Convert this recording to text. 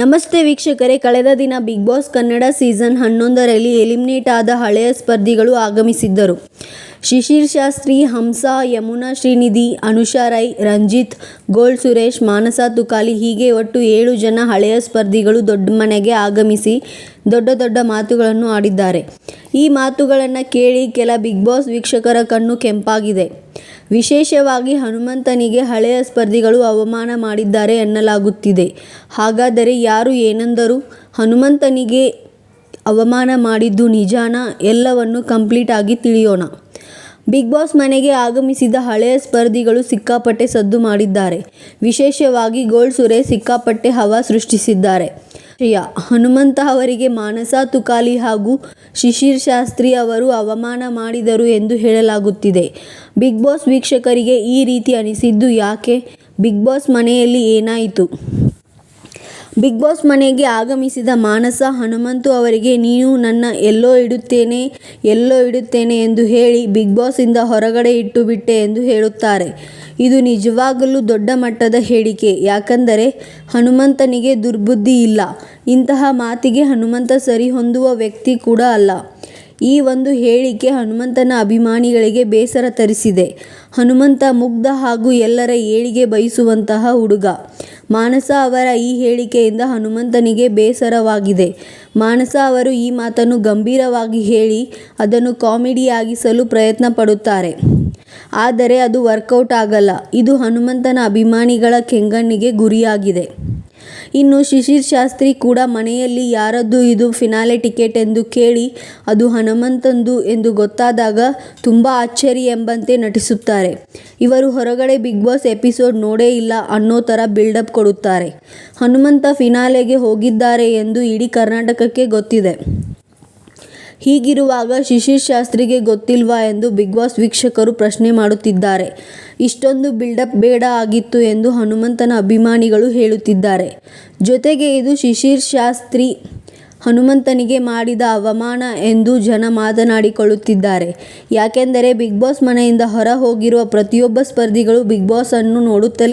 ನಮಸ್ತೆ ವೀಕ್ಷಕರೇ. ಕಳೆದ ದಿನ ಬಿಗ್ ಬಾಸ್ ಕನ್ನಡ ಸೀಸನ್ ಹನ್ನೊಂದರಲ್ಲಿ ಎಲಿಮಿನೇಟ್ ಆದ ಹಳೆಯ ಸ್ಪರ್ಧಿಗಳು ಆಗಮಿಸಿದ್ದರು. ಶಿಶಿರ್ ಶಾಸ್ತ್ರಿ, ಹಂಸಾ, ಯಮುನಾ ಶ್ರೀನಿಧಿ, ಅನುಷಾ ರೈ, ರಂಜಿತ್ ಗೋಲ್ ಸುರೇಶ್, ಮಾನಸ ತುಕಾಲಿ ಹೀಗೆ ಒಟ್ಟು ಏಳು ಜನ ಹಳೆಯ ಸ್ಪರ್ಧಿಗಳು ದೊಡ್ಡ ಮನೆಗೆ ಆಗಮಿಸಿ ದೊಡ್ಡ ದೊಡ್ಡ ಮಾತುಗಳನ್ನು ಆಡಿದ್ದಾರೆ. ಈ ಮಾತುಗಳನ್ನು ಕೇಳಿ ಕೆಲ ಬಿಗ್ ಬಾಸ್ ವೀಕ್ಷಕರ ಕಣ್ಣು ಕೆಂಪಾಗಿದೆ. ವಿಶೇಷವಾಗಿ ಹನುಮಂತನಿಗೆ ಹಳೆಯ ಸ್ಪರ್ಧಿಗಳು ಅವಮಾನ ಮಾಡಿದ್ದಾರೆ ಎನ್ನಲಾಗುತ್ತಿದೆ ಹಾಗಾದರೆ ಯಾರು ಏನೆಂದರು? ಹನುಮಂತನಿಗೆ ಅವಮಾನ ಮಾಡಿದ್ದು ನಿಜಾನ? ಎಲ್ಲವನ್ನು ಕಂಪ್ಲೀಟ್ ಆಗಿ ತಿಳಿಯೋಣ. ಬಿಗ್ ಬಾಸ್ ಮನೆಗೆ ಆಗಮಿಸಿದ ಹಳೆಯ ಸ್ಪರ್ಧಿಗಳು ಸಿಕ್ಕಾಪಟ್ಟೆ ಸದ್ದು ಮಾಡಿದ್ದಾರೆ. ವಿಶೇಷವಾಗಿ ಗೋಲ್ಡ್ ಸುರೇಶ್ ಸಿಕ್ಕಾಪಟ್ಟೆ ಹವಾ ಸೃಷ್ಟಿಸಿದ್ದಾರೆ. ವಿಷಯ ಹನುಮಂತ ಅವರಿಗೆ ಮಾನಸ ತುಕಾಲಿ ಹಾಗೂ ಶಿಶಿರ್ ಶಾಸ್ತ್ರಿ ಅವರು ಅವಮಾನ ಮಾಡಿದರು ಎಂದು ಹೇಳಲಾಗುತ್ತಿದೆ. ಬಿಗ್ ಬಾಸ್ ವೀಕ್ಷಕರಿಗೆ ಈ ರೀತಿ ಅನಿಸಿದ್ದು ಯಾಕೆ? ಬಿಗ್ ಬಾಸ್ ಮನೆಯಲ್ಲಿ ಏನಾಯಿತು? ಬಿಗ್ ಬಾಸ್ ಮನೆಗೆ ಆಗಮಿಸಿದ ಮಾನಸ, ಹನುಮಂತು ಅವರಿಗೆ, ನೀನು ನನ್ನ ಎಲ್ಲೋ ಇಡುತ್ತೇನೆ ಎಲ್ಲೋ ಇಡುತ್ತೇನೆ ಎಂದು ಹೇಳಿ ಬಿಗ್ ಬಾಸ್ನಿಂದ ಹೊರಗಡೆ ಇಟ್ಟು ಬಿಟ್ಟೆ ಎಂದು ಹೇಳುತ್ತಾರೆ. ಇದು ನಿಜವಾಗಲೂ ದೊಡ್ಡ ಮಟ್ಟದ ಹೇಳಿಕೆ. ಯಾಕಂದರೆ ಹನುಮಂತನಿಗೆ ದುರ್ಬುದ್ಧಿ ಇಲ್ಲ. ಇಂತಹ ಮಾತಿಗೆ ಹನುಮಂತ ಸರಿ ಹೊಂದುವ ವ್ಯಕ್ತಿ ಕೂಡ ಅಲ್ಲ. ಈ ಒಂದು ಹೇಳಿಕೆ ಹನುಮಂತನ ಅಭಿಮಾನಿಗಳಿಗೆ ಬೇಸರ ತರಿಸಿದೆ. ಹನುಮಂತ ಮುಗ್ಧ ಹಾಗೂ ಎಲ್ಲರ ಏಳಿಗೆ ಬಯಸುವಂತಹ ಹುಡುಗ. ಮಾನಸ ಅವರ ಈ ಹೇಳಿಕೆಯಿಂದ ಹನುಮಂತನಿಗೆ ಬೇಸರವಾಗಿದೆ. ಮಾನಸ ಅವರು ಈ ಮಾತನ್ನು ಗಂಭೀರವಾಗಿ ಹೇಳಿ ಅದನ್ನು ಕಾಮಿಡಿಯಾಗಿಸಲು ಪ್ರಯತ್ನ ಪಡುತ್ತಾರೆ ಆದರೆ ಅದು ವರ್ಕೌಟ್ ಆಗಲ್ಲ. ಇದು ಹನುಮಂತನ ಅಭಿಮಾನಿಗಳ ಕೆಂಗಣ್ಣಿಗೆ ಗುರಿಯಾಗಿದೆ. ಇನ್ನು ಶಿಶಿರ್ ಶಾಸ್ತ್ರಿ ಕೂಡ ಮನೆಯಲ್ಲಿ ಯಾರದ್ದು ಇದು ಫಿನಾಲೆ ಟಿಕೆಟ್ ಎಂದು ಕೇಳಿ ಅದು ಹನುಮಂತಂದು ಎಂದು ಗೊತ್ತಾದಾಗ ತುಂಬ ಅಚ್ಚರಿ ಎಂಬಂತೆ ನಟಿಸುತ್ತಾರೆ. ಇವರು ಹೊರಗಡೆ ಬಿಗ್ ಬಾಸ್ ಎಪಿಸೋಡ್ ನೋಡೇ ಇಲ್ಲ ಅನ್ನೋ ಥರ ಬಿಲ್ಡಪ್ ಕೊಡುತ್ತಾರೆ. ಹನುಮಂತ ಫಿನಾಲೆಗೆ ಹೋಗಿದ್ದಾರೆ ಎಂದು ಇಡೀ ಕರ್ನಾಟಕಕ್ಕೆ ಗೊತ್ತಿದೆ. ಹೀಗಿರುವಾಗ ಶಿಶಿರ್ ಶಾಸ್ತ್ರಿಗೆ ಗೊತ್ತಿಲ್ವಾ ಎಂದು ಬಿಗ್ ಬಾಸ್ ವೀಕ್ಷಕರು ಪ್ರಶ್ನೆ ಮಾಡುತ್ತಿದ್ದಾರೆ. ಇಷ್ಟೊಂದು ಬಿಲ್ಡಪ್ ಬೇಡ ಆಗಿತ್ತು ಎಂದು ಹನುಮಂತನ ಅಭಿಮಾನಿಗಳು ಹೇಳುತ್ತಿದ್ದಾರೆ. ಜೊತೆಗೆ ಇದು ಶಿಶಿರ್ ಶಾಸ್ತ್ರಿ ಹನುಮಂತನಿಗೆ ಮಾಡಿದ ಅವಮಾನ ಎಂದು ಜನ ಮಾತನಾಡಿಕೊಳ್ಳುತ್ತಿದ್ದಾರೆ. ಯಾಕೆಂದರೆ ಬಿಗ್ ಬಾಸ್ ಮನೆಯಿಂದ ಹೊರ ಹೋಗಿರುವ ಪ್ರತಿಯೊಬ್ಬ ಸ್ಪರ್ಧಿಗಳು ಬಿಗ್ ಬಾಸ್ ಅನ್ನು ನೋಡುತ್ತಲೇ